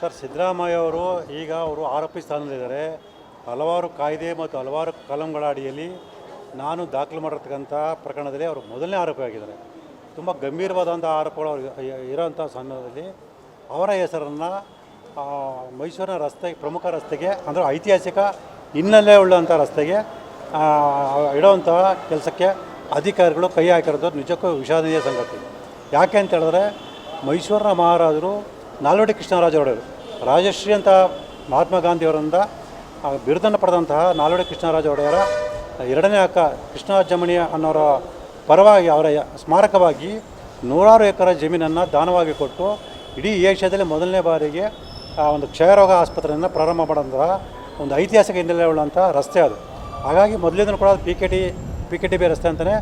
Sir, Siddaramaiah ಅವರು ಈಗ ಅವರು ಆರೋಪಿ ಸ್ಥಾನದಲ್ಲಿದ್ದಾರೆ. ಹಲವಾರು ಕಾಯ್ದೆ ಮತ್ತು ಹಲವಾರು ಕಲಂಗಳ ಅಡಿಯಲ್ಲಿ ನಾನು ದಾಖಲು ಮಾಡಿರ್ತಕ್ಕಂಥ ಪ್ರಕರಣದಲ್ಲಿ ಅವರು ಮೊದಲನೇ ಆರೋಪಿ ಆಗಿದ್ದಾರೆ. ತುಂಬ ಗಂಭೀರವಾದಂಥ ಆರೋಪಗಳು ಅವ್ರು ಇ- ಇರೋಂಥ ಸಂದರ್ಭದಲ್ಲಿ ಅವರ ಹೆಸರನ್ನು ಮೈಸೂರಿನ ರಸ್ತೆ, ಪ್ರಮುಖ ರಸ್ತೆಗೆ, ಅಂದರೆ ಐತಿಹಾಸಿಕ ಹಿನ್ನೆಲೆ ಉಳ್ಳಂಥ ರಸ್ತೆಗೆ ಇಡೋವಂಥ ಕೆಲಸಕ್ಕೆ ಅಧಿಕಾರಿಗಳು ಕೈ ಹಾಕಿರೋದು ನಿಜಕ್ಕೂ ವಿಷಾದನೀಯ ಸಂಗತಿ. ಯಾಕೆ ಅಂತ ಹೇಳಿದ್ರೆ ಮೈಸೂರಿನ ಮಹಾರಾಜರು ನಾಲ್ವಡಿ ಕೃಷ್ಣರಾಜ ಒಡೆಯರು ರಾಜಶ್ರೀ ಅಂತ ಮಹಾತ್ಮ ಗಾಂಧಿಯವರಿಂದ ಬಿರುದನ್ನು ಪಡೆದಂತಹ ನಾಲ್ವಡಿ ಕೃಷ್ಣರಾಜ ಒಡೆಯರ ಎರಡನೇ ಅಕ್ಕ ಕೃಷ್ಣಾಜಮಣಿ ಅನ್ನೋರ ಪರವಾಗಿ ಅವರ ಸ್ಮಾರಕವಾಗಿ ನೂರಾರು ಎಕರೆ ಜಮೀನನ್ನು ದಾನವಾಗಿ ಕೊಟ್ಟು ಇಡೀ ಏಷ್ಯಾದಲ್ಲಿ ಮೊದಲನೇ ಬಾರಿಗೆ ಆ ಒಂದು ಕ್ಷಯರೋಗ ಆಸ್ಪತ್ರೆಯನ್ನು ಪ್ರಾರಂಭ ಮಾಡೋಂತಹ ಒಂದು ಐತಿಹಾಸಿಕ ಹಿನ್ನೆಲೆ ಉಳ್ಳಂಥ ರಸ್ತೆ ಅದು. ಹಾಗಾಗಿ ಮೊದಲಿಂದಲೂ ಕೂಡ P K T P K T B ರಸ್ತೆ ಅಂತಲೇ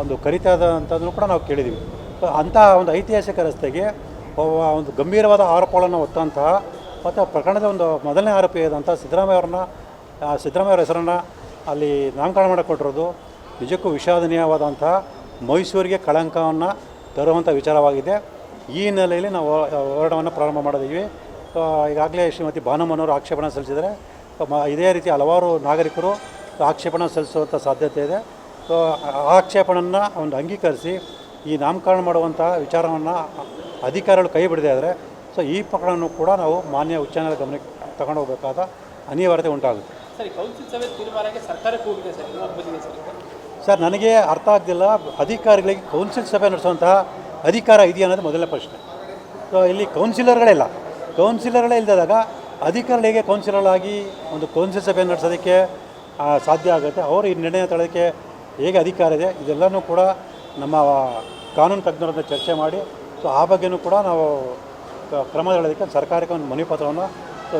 ಒಂದು ಕರಿತಾದಂಥದ್ದು ಕೂಡ ನಾವು ಕೇಳಿದ್ದೀವಿ. ಅಂತಹ ಒಂದು ಐತಿಹಾಸಿಕ ರಸ್ತೆಗೆ ಒಂದು ಗಂಭೀರವಾದ ಆರೋಪಗಳನ್ನು ಹೊತ್ತಂತಹ ಮತ್ತು ಪ್ರಕರಣದ ಒಂದು ಮೊದಲನೇ ಆರೋಪಿ ಆದಂಥ ಸಿದ್ದರಾಮಯ್ಯ ಅವ್ರನ್ನ ಸಿದ್ದರಾಮಯ್ಯ ಅವರ ಹೆಸರನ್ನು ಅಲ್ಲಿ ನಾಮಕರಣ ಮಾಡಿಕೊಟ್ಟಿರೋದು. ನಿಜಕ್ಕೂ ವಿಷಾದನೀಯವಾದಂತಹ ಮೈಸೂರಿಗೆ ಕಳಂಕವನ್ನು ತರುವಂಥ ವಿಚಾರವಾಗಿದೆ. ಈ ಹಿನ್ನೆಲೆಯಲ್ಲಿ ನಾವು ಹೋರಾಟವನ್ನು ಪ್ರಾರಂಭ ಮಾಡಿದ್ದೀವಿ. ಈಗಾಗಲೇ ಶ್ರೀಮತಿ ಭಾನುಮನವರು ಆಕ್ಷೇಪಣೆ ಸಲ್ಲಿಸಿದರೆ ಇದೇ ರೀತಿ ಹಲವಾರು ನಾಗರಿಕರು ಆಕ್ಷೇಪಣೆ ಸಲ್ಲಿಸುವಂಥ ಸಾಧ್ಯತೆ ಇದೆ. ಆಕ್ಷೇಪಣೆಯನ್ನು ಒಂದು ಅಂಗೀಕರಿಸಿ ಈ ನಾಮಕರಣ ಮಾಡುವಂಥ ವಿಚಾರವನ್ನು ಅಧಿಕಾರಿಗಳು ಕೈ ಬಿಡದೆ ಆದರೆ ಸೊ ಈ ಪ್ರಕರಣವನ್ನು ಕೂಡ ನಾವು ಮಾನ್ಯ ಉಚ್ಚ ನ್ಯಾಯಾಲಯ ಗಮನಕ್ಕೆ ತಗೊಂಡು ಹೋಗಬೇಕಾದ ಅನಿವಾರ್ಯತೆ ಉಂಟಾಗುತ್ತೆ. ಸರಿ ಕೌನ್ಸಿಲ್ ಸಭೆ ತೀರ್ಮಾನಕ್ಕೆ ಸರ್ಕಾರಕ್ಕೆ ಹೋಗಿದೆ ಸರ್ ಇನ್ನೂ ಬಂದಿದೆ ಸರ್ ಸರ್ ನನಗೆ ಅರ್ಥ ಆಗ್ತಿಲ್ಲ ಅಧಿಕಾರಿಗಳಿಗೆ ಕೌನ್ಸಿಲ್ ಸಭೆ ನಡೆಸುವಂತಹ ಅಧಿಕಾರ ಇದೆಯಾ ಅನ್ನೋದು ಮೊದಲನೇ ಪ್ರಶ್ನೆ. ಸೊ ಇಲ್ಲಿ ಕೌನ್ಸಿಲರ್ಗಳೇ ಇಲ್ಲ. ಕೌನ್ಸಿಲರ್ಗಳೇ ಇಲ್ಲದಾಗ ಅಧಿಕಾರಿಗಳಿಗೆ ಕೌನ್ಸಿಲರ್ಗಳಾಗಿ ಒಂದು ಕೌನ್ಸಿಲ್ ಸಭೆ ನಡೆಸೋದಕ್ಕೆ ಸಾಧ್ಯ ಆಗುತ್ತೆ? ಅವರು ಈ ನಿರ್ಣಯ ತಳೋದಕ್ಕೆ ಹೇಗೆ ಅಧಿಕಾರ ಇದೆ? ಇದೆಲ್ಲನೂ ಕೂಡ ನಮ್ಮ ಕಾನೂನು ತಜ್ಞರನ್ನ ಚರ್ಚೆ ಮಾಡಿ ಸೊ ಆ ಬಗ್ಗೆನೂ ಕೂಡ ನಾವು ಕ್ರಮ ತಗೊಳ್ಳೋದಕ್ಕೆ ಸರ್ಕಾರಕ್ಕೆ ಒಂದು ಮನವಿ ಪತ್ರವನ್ನು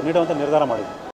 ನೀಡುವಂಥ ನಿರ್ಧಾರ ಮಾಡಿದ್ವಿ.